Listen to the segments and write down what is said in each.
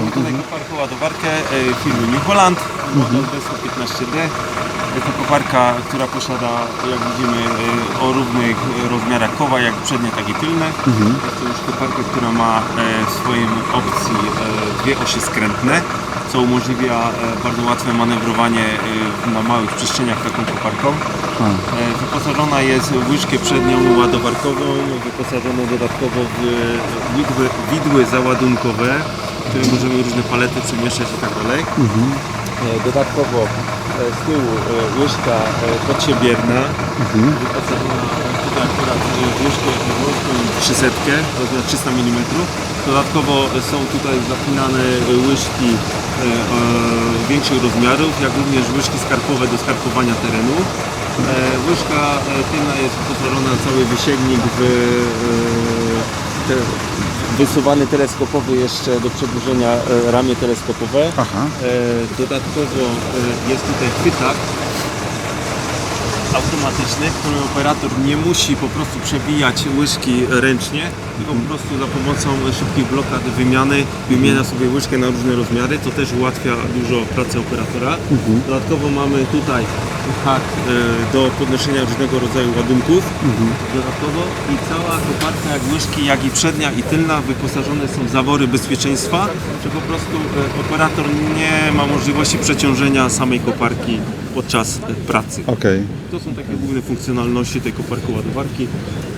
Mamy tutaj koparkę ładowarkę e, firmy New Holland, model BSO15D. Jest to koparka, która posiada, jak widzimy, e, o równych rozmiarach koła, jak przednie, tak i tylne. Jest to już koparka, która ma e, w swoim opcji e, dwie osie skrętne, co umożliwia e, bardzo łatwe manewrowanie e, na małych przestrzeniach taką koparką. E, Wyposażona jest w łyżkę przednią ładowarkową, wyposażoną dodatkowo w e, widły, widły załadunkowe, w których możemy różne palety przemieszczać i tak dalej. E, Dodatkowo e, z tyłu e, łyżka e, podsiebierna, wyposażona tutaj akurat łyżkę wąską 300, rozmiar 300 mm. Dodatkowo są tutaj zapinane łyżki większych rozmiarów, jak również łyżki skarpowe do skarpowania terenu. E, Łyżka e, tylna jest wyposażona na cały wysięgnik w e, te, wysuwany teleskopowy jeszcze do przedłużenia ramię teleskopowe. Aha. Dodatkowo jest tutaj chwytak automatyczny, w którym operator nie musi po prostu przebijać łyżki ręcznie, tylko po prostu za pomocą szybkich blokad wymiany wymienia sobie łyżkę na różne rozmiary, to też ułatwia dużo pracy operatora. Dodatkowo mamy tutaj hak e, do podnoszenia różnego rodzaju ładunków. Dodatkowo i cała koparka, jak łyżki, jak i przednia i tylna wyposażone są w zawory bezpieczeństwa, że po prostu e, operator nie ma możliwości przeciążenia samej koparki podczas e, pracy. Okej. To są takie główne funkcjonalności tej koparki ładowarki.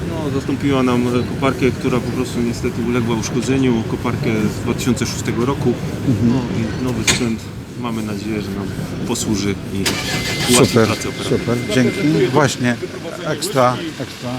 No, zastąpiła nam koparkę, która po prostu niestety uległa uszkodzeniu, koparkę z 2006 roku. No i nowy sprzęt mamy nadzieję, że nam posłuży i ułatwi Super, pracę operatora. super, dzięki. Właśnie, ekstra, ekstra.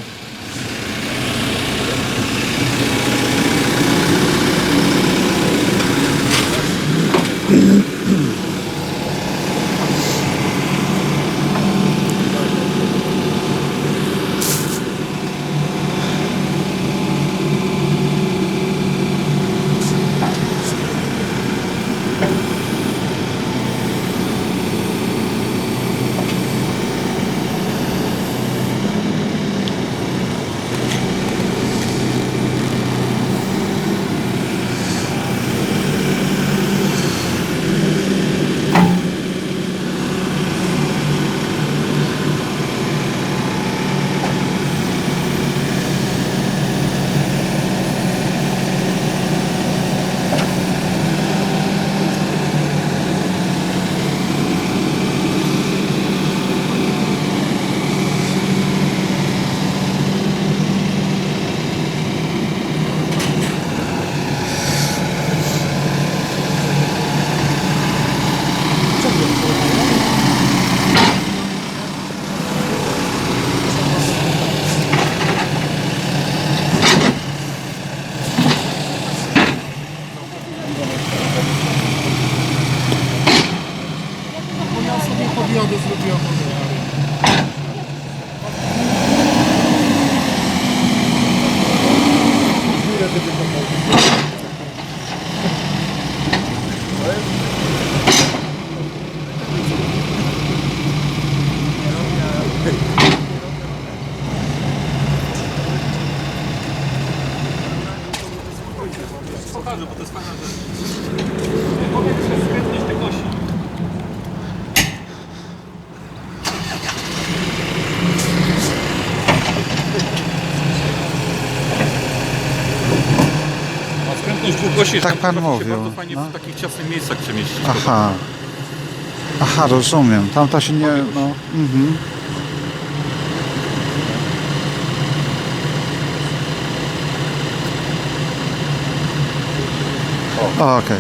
Pokażę, bo to jest fajna rzecz. Jest Tak pan mówił, bardzo fajnie no. w takich ciasnych miejscach przemieścić. Aha. Aha, rozumiem. Tamta się nie. No. Mhm. Okej.